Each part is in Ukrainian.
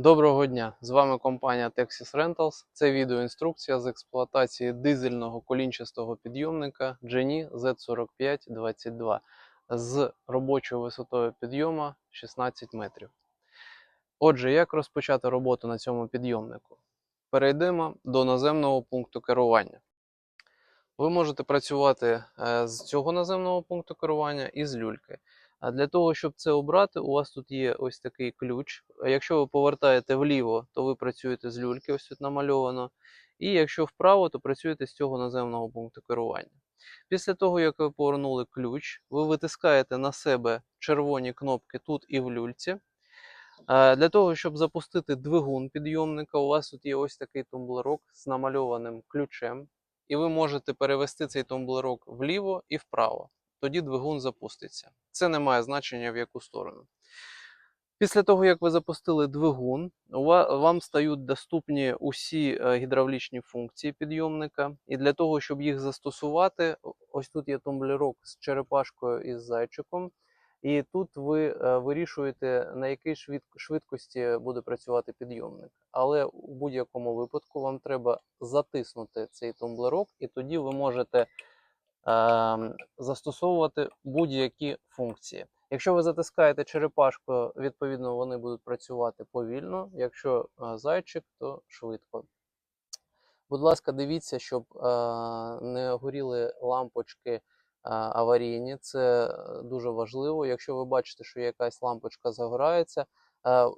Доброго дня! З вами компанія Texas Rentals. Це відеоінструкція з експлуатації дизельного колінчастого підйомника Genie Z4522 з робочою висотою підйому 16 метрів. Отже, як розпочати роботу на цьому підйомнику? Перейдемо до наземного пункту керування. Ви можете працювати е, з цього наземного пункту керування і з люльки. А для того, щоб це обрати, у вас тут є ось такий ключ. Якщо ви повертаєте вліво, то ви працюєте з люльки, ось тут намальовано. І якщо вправо, то працюєте з цього наземного пункту керування. Після того, як ви повернули ключ, ви витискаєте на себе червоні кнопки тут і в люльці. Для того, щоб запустити двигун підйомника, у вас тут є ось такий тумблерок з намальованим ключем, і ви можете перевести цей тумблерок вліво і вправо тоді двигун запуститься. Це не має значення в яку сторону. Після того, як ви запустили двигун, вам стають доступні усі е, гідравлічні функції підйомника. І для того, щоб їх застосувати, ось тут є тумблерок з черепашкою і з зайчиком. І тут ви е, вирішуєте, на якій швидкості буде працювати підйомник. Але у будь-якому випадку вам треба затиснути цей тумблерок, і тоді ви можете ем, застосовувати будь-які функції. Якщо ви затискаєте черепашку, відповідно вони будуть працювати повільно. Якщо е, зайчик, то швидко. Будь ласка, дивіться, щоб е, не горіли лампочки е, аварійні. Це е, дуже важливо. Якщо ви бачите, що якась лампочка загорається е, е,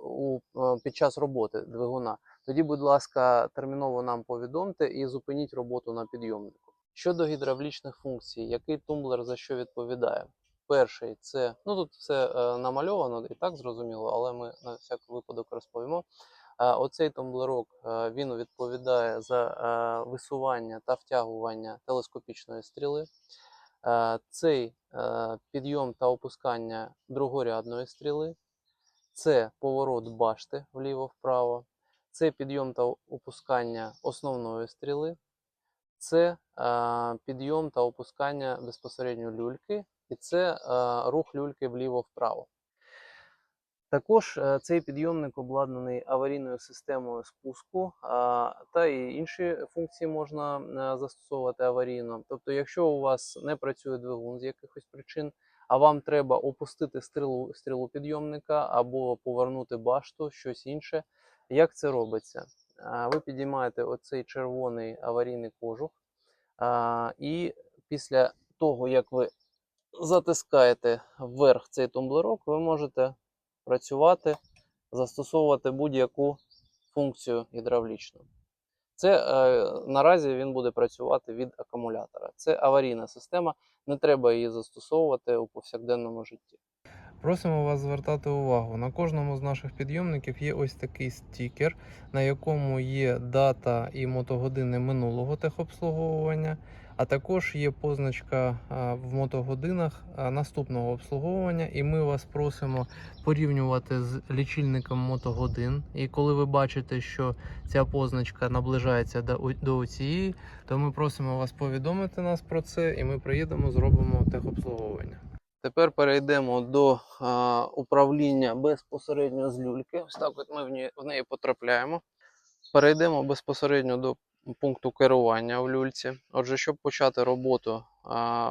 під час роботи двигуна, тоді, будь ласка, терміново нам повідомте і зупиніть роботу на підйомнику. Щодо гідравлічних функцій, який тумблер за що відповідає? Перший це, ну тут все намальовано і так зрозуміло, але ми на всяк випадок розповімо. Оцей тумблерок він відповідає за висування та втягування телескопічної стріли. Е, Цей е, підйом та опускання другорядної стріли. Це поворот башти вліво-вправо. Це підйом та опускання основної стріли. Це е, підйом та опускання безпосередньо люльки, і це рух люльки вліво-вправо. Також е, цей підйомник обладнаний аварійною системою спуску, та і інші функції можна е, застосовувати аварійно. Тобто, якщо у вас не працює двигун з якихось причин, а вам треба опустити стрілу, стрілу підйомника або повернути башту, щось інше, як це робиться? Ви підіймаєте оцей червоний аварійний кожух, і після того, як ви затискаєте вверх цей тумблерок, ви можете працювати, застосовувати будь-яку функцію гідравлічну. Це е, наразі він буде працювати від акумулятора. Це аварійна система, не треба її застосовувати у повсякденному житті. Просимо вас звертати увагу. На кожному з наших підйомників є ось такий стікер, на якому є дата і мотогодини минулого техобслуговування, а також є позначка в мотогодинах наступного обслуговування. І ми вас просимо порівнювати з лічильником мотогодин. І коли ви бачите, що ця позначка наближається до, цієї, то ми просимо вас повідомити нас про це, і ми приїдемо, зробимо техобслуговування. Тепер перейдемо до а, управління безпосередньо з люльки. Ось так от ми в неї потрапляємо. Перейдемо безпосередньо до пункту керування в люльці. Отже, щоб почати роботу,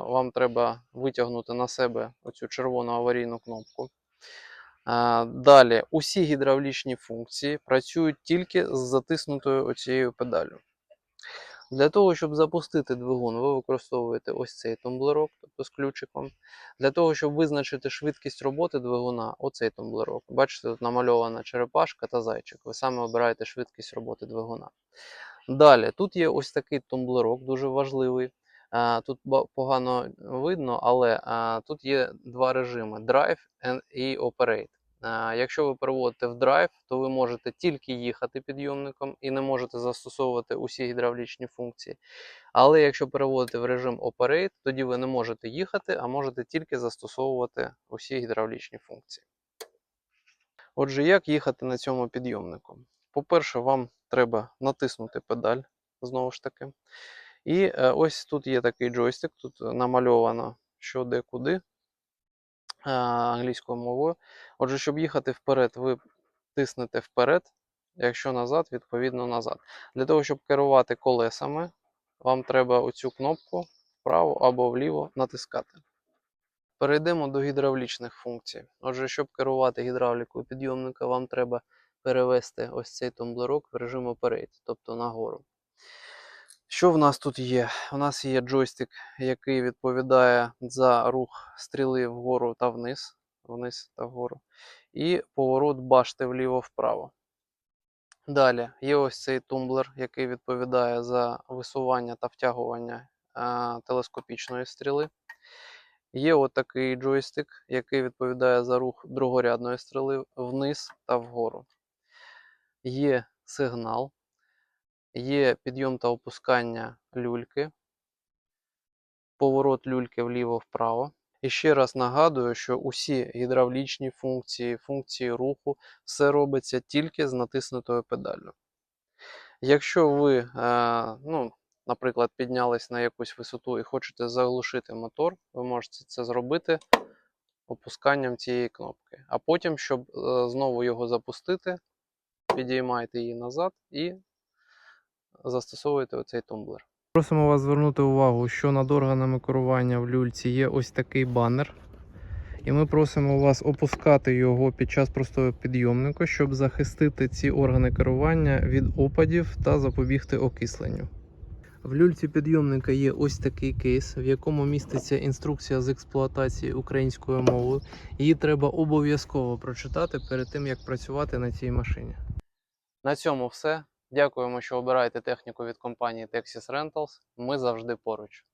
вам треба витягнути на себе оцю червону аварійну кнопку. Далі, усі гідравлічні функції працюють тільки з затиснутою оцією педаллю. Для того, щоб запустити двигун, ви використовуєте ось цей тумблерок, тобто з ключиком. Для того, щоб визначити швидкість роботи двигуна, оцей тумблерок. Бачите, тут намальована черепашка та зайчик. Ви саме обираєте швидкість роботи двигуна. Далі, тут є ось такий тумблерок, дуже важливий. Тут погано видно, але тут є два режими: Drive і Operate. Якщо ви переводите в драйв, то ви можете тільки їхати підйомником і не можете застосовувати усі гідравлічні функції. Але якщо переводити в режим Operate, тоді ви не можете їхати, а можете тільки застосовувати усі гідравлічні функції. Отже, як їхати на цьому підйомнику? По-перше, вам треба натиснути педаль знову ж таки. І е, ось тут є такий джойстик, тут намальовано що де куди е, англійською мовою. Отже, щоб їхати вперед, ви тиснете вперед, Якщо назад, відповідно назад. Для того, щоб керувати колесами, вам треба оцю кнопку вправо або вліво натискати. Перейдемо до гідравлічних функцій. Отже, щоб керувати гідравлікою підйомника, вам треба перевести ось цей тумблерок в режим Operate, тобто нагору. Що в нас тут є? У нас є джойстик, який відповідає за рух стріли вгору та вниз, вниз та вгору, і поворот башти вліво-вправо. Далі є ось цей тумблер, який відповідає за висування та втягування а, телескопічної стріли. Є отакий джойстик, який відповідає за рух другорядної стріли вниз та вгору. Є сигнал, є підйом та опускання люльки, поворот люльки вліво-вправо. І ще раз нагадую, що усі гідравлічні функції, функції руху, все робиться тільки з натиснутою педаллю. Якщо ви, е, ну, наприклад, піднялись на якусь висоту і хочете заглушити мотор, ви можете це зробити опусканням цієї кнопки. А потім, щоб е, знову його запустити, підіймаєте її назад і застосовуєте оцей тумблер. Просимо вас звернути увагу, що над органами керування в люльці є ось такий банер. І ми просимо вас опускати його під час простого підйомника, щоб захистити ці органи керування від опадів та запобігти окисленню. В люльці підйомника є ось такий кейс, в якому міститься інструкція з експлуатації українською мовою. Її треба обов'язково прочитати перед тим, як працювати на цій машині. На цьому все. Дякуємо, що обираєте техніку від компанії Texas Rentals. Ми завжди поруч.